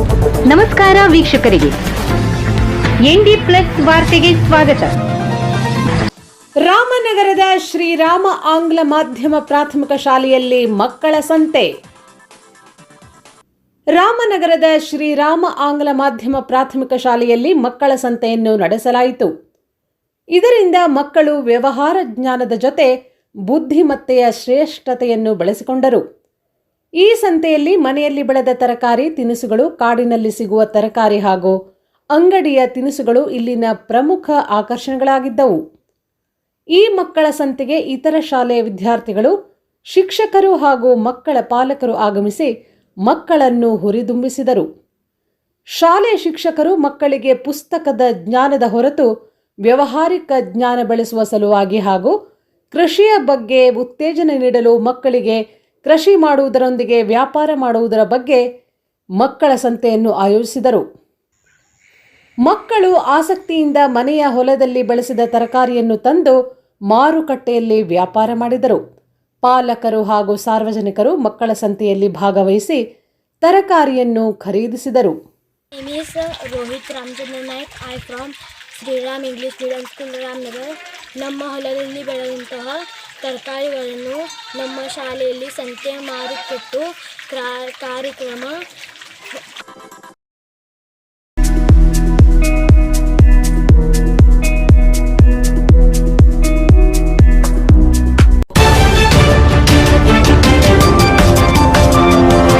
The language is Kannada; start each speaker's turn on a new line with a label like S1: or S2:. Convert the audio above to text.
S1: ನಮಸ್ಕಾರ ವೀಕ್ಷಕರಿಗೆ. ಎನ್ಡಿ ಪ್ಲಸ್ ವಾರ್ತೆಗೆ ಸ್ವಾಗತ.
S2: ರಾಮನಗರದ ಶ್ರೀರಾಮ ಆಂಗ್ಲ ಮಾಧ್ಯಮ ಪ್ರಾಥಮಿಕ ಶಾಲೆಯಲ್ಲಿ ಮಕ್ಕಳ ಸಂತೆ. ರಾಮನಗರದ ಶ್ರೀರಾಮ ಆಂಗ್ಲ ಮಾಧ್ಯಮ ಪ್ರಾಥಮಿಕ ಶಾಲೆಯಲ್ಲಿ ಮಕ್ಕಳ ಸಂತೆಯನ್ನು ನಡೆಸಲಾಯಿತು. ಇದರಿಂದ ಮಕ್ಕಳು ವ್ಯವಹಾರ ಜ್ಞಾನದ ಜೊತೆ ಬುದ್ಧಿಮತ್ತೆಯ ಶ್ರೇಷ್ಠತೆಯನ್ನು ಬೆಳೆಸಿಕೊಂಡರು. ಈ ಸಂತೆಯಲ್ಲಿ ಮನೆಯಲ್ಲಿ ಬೆಳೆದ ತರಕಾರಿ, ತಿನಿಸುಗಳು, ಕಾಡಿನಲ್ಲಿ ಸಿಗುವ ತರಕಾರಿ ಹಾಗೂ ಅಂಗಡಿಯ ತಿನಿಸುಗಳು ಇಲ್ಲಿನ ಪ್ರಮುಖ ಆಕರ್ಷಣೆಗಳಾಗಿದ್ದವು. ಈ ಮಕ್ಕಳ ಸಂತೆಗೆ ಇತರ ಶಾಲೆಯ ವಿದ್ಯಾರ್ಥಿಗಳು, ಶಿಕ್ಷಕರು ಹಾಗೂ ಮಕ್ಕಳ ಪಾಲಕರು ಆಗಮಿಸಿ ಮಕ್ಕಳನ್ನು ಹುರಿದುಂಬಿಸಿದರು. ಶಾಲೆ ಶಿಕ್ಷಕರು ಮಕ್ಕಳಿಗೆ ಪುಸ್ತಕದ ಜ್ಞಾನದ ಹೊರತು ವ್ಯವಹಾರಿಕ ಜ್ಞಾನ ಬೆಳೆಸುವ ಸಲುವಾಗಿ ಹಾಗೂ ಕೃಷಿಯ ಬಗ್ಗೆ ಉತ್ತೇಜನ ನೀಡಲು ಮಕ್ಕಳಿಗೆ ಕೃಷಿ ಮಾಡುವುದರೊಂದಿಗೆ ವ್ಯಾಪಾರ ಮಾಡುವುದರ ಬಗ್ಗೆ ಮಕ್ಕಳ ಸಂತೆಯನ್ನು ಆಯೋಜಿಸಿದರು. ಮಕ್ಕಳು ಆಸಕ್ತಿಯಿಂದ ಮನೆಯ ಹೊಲದಲ್ಲಿ ಬೆಳೆಸಿದ ತರಕಾರಿಯನ್ನು ತಂದು ಮಾರುಕಟ್ಟೆಯಲ್ಲಿ ವ್ಯಾಪಾರ ಮಾಡಿದರು. ಪಾಲಕರು ಹಾಗೂ ಸಾರ್ವಜನಿಕರು ಮಕ್ಕಳ ಸಂತೆಯಲ್ಲಿ ಭಾಗವಹಿಸಿ ತರಕಾರಿಯನ್ನು ಖರೀದಿಸಿದರು.
S3: Rohit Naik I from Shriram English medium school Ramanagar ನಮ್ಮ ಹೊಲದಲ್ಲಿ ಬೆಳೆದಂತಹ ತರಕಾರಿಗಳನ್ನು ನಮ್ಮ ಶಾಲೆಯಲ್ಲಿ ಸಂತೆ ಮಾರುಕಟ್ಟು ಕ್ರಾ ಕಾರ್ಯಕ್ರಮ